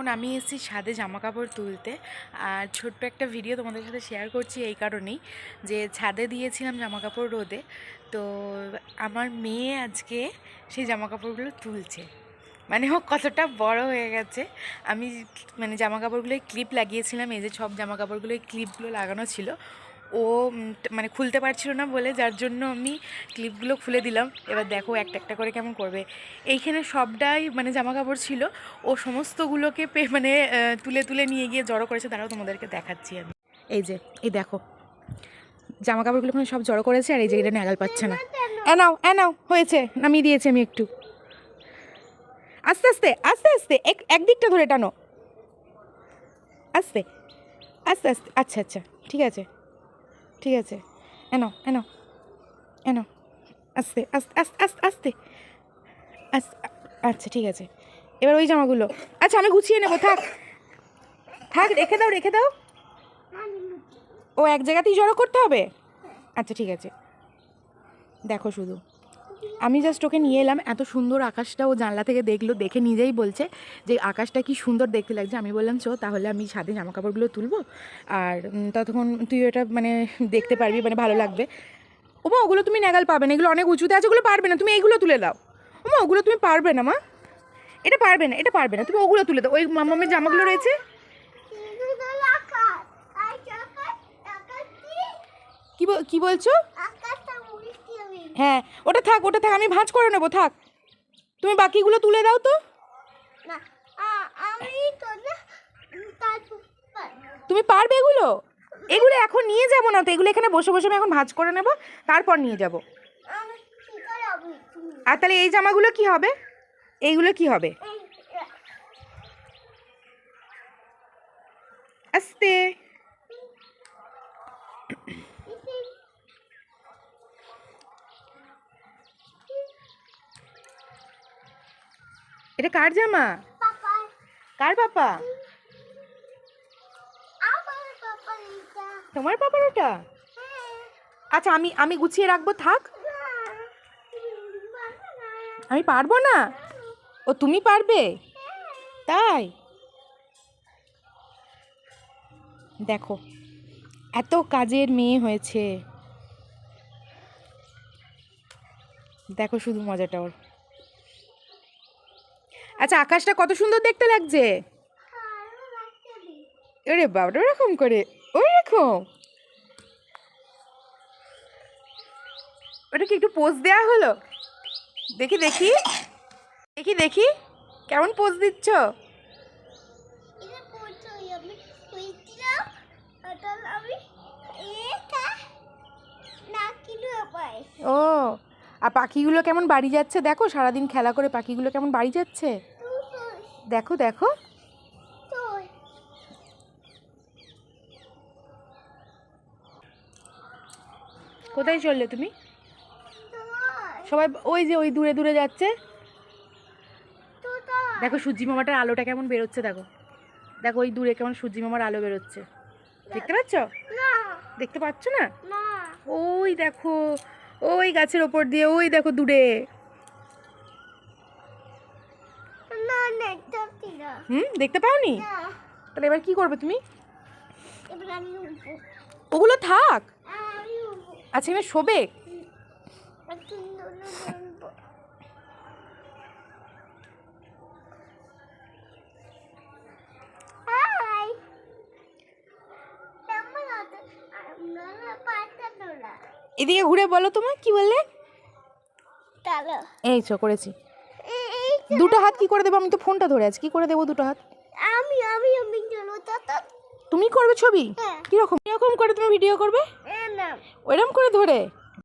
এখন আমি এসেছি ছাদে জামা কাপড় তুলতে। আর ছোট্ট একটা ভিডিও তোমাদের সাথে শেয়ার করছি এই কারণেই যে ছাদে দিয়েছিলাম জামা কাপড় রোদে। তো আমার মেয়ে আজকে সেই জামা কাপড়গুলো তুলছে। মানে ও কতটা বড় হয়ে গেছে। আমি মানে জামা কাপড়গুলোয় ক্লিপ লাগিয়েছিলাম, এই যে সব জামা কাপড়গুলোয় ক্লিপগুলো লাগানো ছিল। ও মানে খুলতে পারছিল না বলে যার জন্য আমি ক্লিপগুলো খুলে দিলাম। এবার দেখো একটা একটা করে কেমন করবে। এইখানে সবটাই মানে জামা কাপড় ছিল। ও সমস্তগুলোকে পে মানে তুলে তুলে নিয়ে গিয়ে জড়ো করেছে। তারাও তোমাদেরকে দেখাচ্ছি আমি। এই যে, এই দেখো। জামা কাপড়গুলো ওখানে সব জড়ো করেছে আর এই যে এটা নাগাল পাচ্ছে না। এ নাও এ নাও, হয়েছে। নামিয়ে দিয়েছি আমি একটু। আস্তে আস্তে আস্তে আস্তে, এক, একদিকটা ধরে টানো। আস্তে আস্তে আস্তে আচ্ছা আচ্ছা ঠিক আছে। ঠিক আছে। এনো এনো এনো। আস্তে আস্তে আস্তে আস্তে আস্তে। আচ্ছা ঠিক আছে। এবার ওই জামাগুলো। আচ্ছা আমি গুছিয়ে নেব, থাক। থাক, রেখে দাও রেখে দাও। ও এক জায়গাতেই জড়ো করতে হবে? আচ্ছা ঠিক আছে। দেখো শুধু। আমি জাস্ট ওকে নিয়ে এলাম এত সুন্দর আকাশটা ও জানলা থেকে দেখল দেখে নিজেই বলছে যে আকাশটা কি সুন্দর দেখতে লাগছে। আমি বললাম চো তাহলে আমি ছাদে জামা কাপড়গুলো তুলবো আর ততক্ষণ তুই ওটা মানে দেখতে পারবি মানে ভালো লাগবে। ওমা ওগুলো তুমি নাগাল পাবে না এগুলো অনেক উঁচুতে আছে ওগুলো পারবে না তুমি এইগুলো তুলে দাও। ওমা ওগুলো তুমি পারবে না মা। এটা পারবে না এটা পারবে না তুমি ওগুলো তুলে দাও। ওই মামামের জামাগুলো রয়েছে? কি? বল- কি বলছো? হ্যাঁ ওটা থাক ওটা থাক আমি ভাঁজ করে নেব থাক। তুমি বাকিগুলো তুলে দাও তো। তুমি পারবে এগুলো? এগুলো এখন নিয়ে যাব না তো এগুলো এখানে বসে বসে আমি এখন ভাঁজ করে নেব তারপর নিয়ে যাব। আর তাহলে এই জামাগুলো কি হবে? এইগুলো কি হবে আস্তে এটা কার জামা? কার পাপা? তোমার পাপার ওটা? আচ্ছা আমি আমি গুছিয়ে রাখব থাক। আমি পারব না? ও তুমি পারবে? তাই? দেখো এত কাজের মেয়ে হয়েছে। দেখো শুধু মজাটা ওর। আচ্ছা আকাশটা কত সুন্দর দেখতে লাগছে? ওরে বাবা ওরকম করে ওই ওরকম। ওটা কি একটু পোজ দেওয়া হলো? দেখি দেখি। দেখি দেখি। কেমন পোজ দিচ্ছ? আর পাখিগুলো কেমন বাড়ি যাচ্ছে? দেখো সারাদিন খেলা করে পাখিগুলো কেমন বাড়ি যাচ্ছে? দেখো দেখো। কোথায় চললে তুমি? সবাই ওই যে ওই দূরে দূরে যাচ্ছে। দেখো সূর্যি মামাটার আলোটা কেমন বেরোচ্ছে দেখো। দেখো ওই দূরে কেমন সূর্যি মামার আলো বেরোচ্ছে। দেখতে পাচ্ছ? দেখতে পাচ্ছ না। ওই দেখো ওই গাছের ওপর দিয়ে ওই দেখো দূরে। হুম দেখতে পাওনি? তাহলে এবার কি করবে তুমি? ওগুলো থাক। আচ্ছা এবার শোবে? এদিকে ঘুরে বলো তোমার কি বললে? এই চো করেছি। দুটো হাত কি করে দেবো? আমি তো ফোনটা ধরে আছি। কি করে দেবো দুটো হাত? আমি আমি আমি তুমি করবে ছবি? হ্যাঁ। কীরকম? কীরকম করে তুমি ভিডিও করবে? না। ওইরকম করে ধরে?